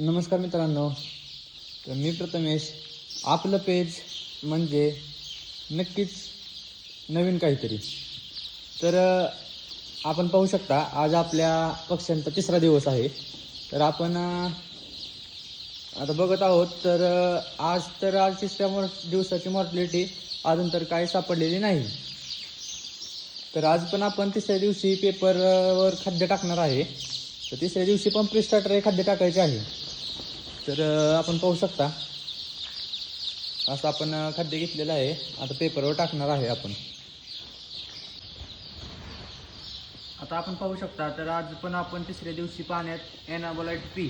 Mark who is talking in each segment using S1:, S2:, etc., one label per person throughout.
S1: नमस्कार मित्रांनो. तर मी प्रथमेश. आपलं पेज म्हणजे नक्कीच नवीन काहीतरी. तर आपण पाहू शकता आज आपल्या पक्ष्यांचा तिसरा दिवस आहे. तर आपण आता बघत आहोत तर आज तर आज तिसऱ्या मॉर दिवसाची मॉर्टिलिटी अजून तर काही सापडलेली नाही. तर आज पण आपण तिसऱ्या दिवशी पेपरवर खाद्य टाकणार आहे. तर तिसऱ्या दिवशी पण प्रिस्टार्टर हे खाद्य टाकायचे आहे. तर आपण पाहू शकता. असं आपण खाद्य घेतलेलं आहे. आता पेपरवर टाकणार आहे आपण. आता आपण पाहू शकता तर आज पण आपण तिसऱ्या दिवशी पाण्यात एनाबोलाइट पी.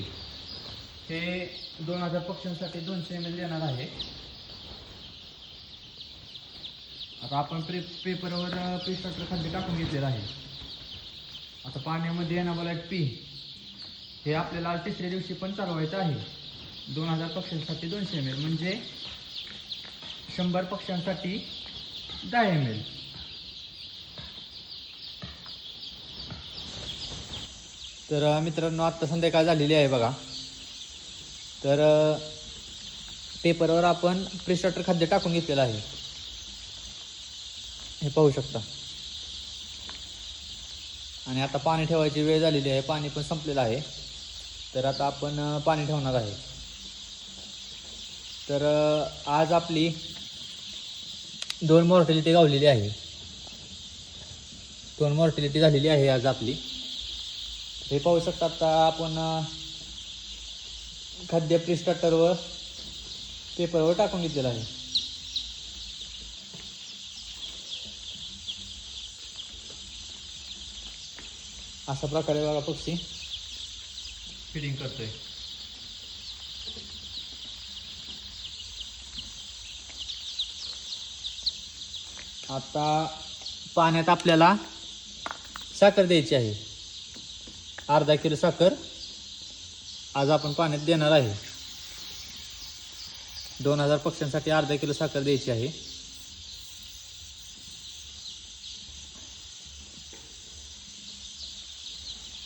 S1: हे दोन हजार पक्ष्यांसाठी दोनशे एम एल देणार आहे. आता आपण प्रे पेपरवर प्रिस्टार्टर खाद्य टाकून घेतलेलं आहे. आता पाण्यामध्ये एनाबोलाइट पी. हे आपल्याला तिसऱ्या दिवशी पण चालवायचं आहे. दोन हजार पक्ष्यांसाठी दोनशे एम एल म्हणजे शंभर पक्ष्यांसाठी दहा एम एल तर मित्रांनो आत्ता संध्याकाळ झालेली आहे बघा. तर पेपरवर आपण प्रिस्टार्टर खाद्य टाकून घेतलेलं आहे. हे पाहू शकता. आणि आता पाणी ठेवायची वेळ झालेली आहे. पाणी पण संपलेलं आहे. तर आता आपण पाणी ठेवणार आहे. तर आज आपली दोन मॉर्टिलिटी गावलेली आहे. दोन मॉर्टिलिटी झालेली आहे आज आपली. हे पाहू शकता आता आपण खाद्य प्रिस्टार्टरवर पेपरवर टाकून घेतलेलं आहे. अशा प्रकारे बघा पक्षी. फिडिंग करतोय. आता पाण्यात आपल्याला साखर द्यायची आहे. अर्धा किलो साखर आज आपण पाण्यात देणार आहे. दोन हजार पक्ष्यांसाठी अर्धा किलो साखर द्यायची आहे.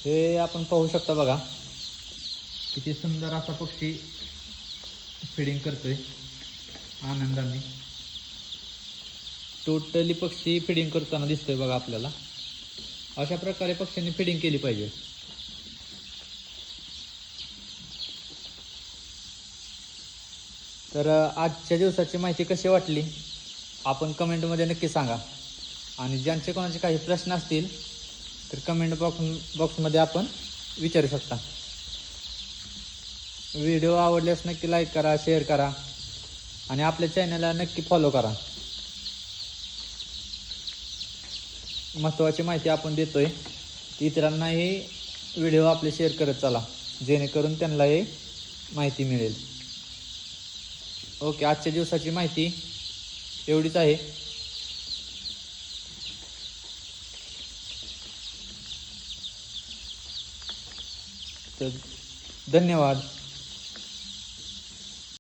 S1: हे आपण पाहू शकता बघा. किती सुंदर असा पक्षी फिडिंग करतोय आनंदाने. टोटली पक्षी फिडिंग करताना दिसतोय बघा आपल्याला. अशा प्रकारे पक्ष्यांनी फिडिंग केली पाहिजे. तर आजच्या दिवसाची माहिती कशी वाटली? आपण कमेंटमध्ये नक्की सांगा. आणि ज्यांचे कोणाचे काही प्रश्न असतील तर कमेंट बॉक्स बॉक्समध्ये आपण विचारू शकता. व्हिडिओ आवडल्यास नक्की लाईक करा शेअर करा. आणि आपल्या चॅनलला नक्की फॉलो करा. महत्त्वाची माहिती आपण देतोय इतरांनाही व्हिडिओ आपले शेअर करत चला. जेणेकरून त्यांनाही माहिती मिळेल. ओके आजच्या दिवसाची माहिती एवढीच आहे. तर धन्यवाद.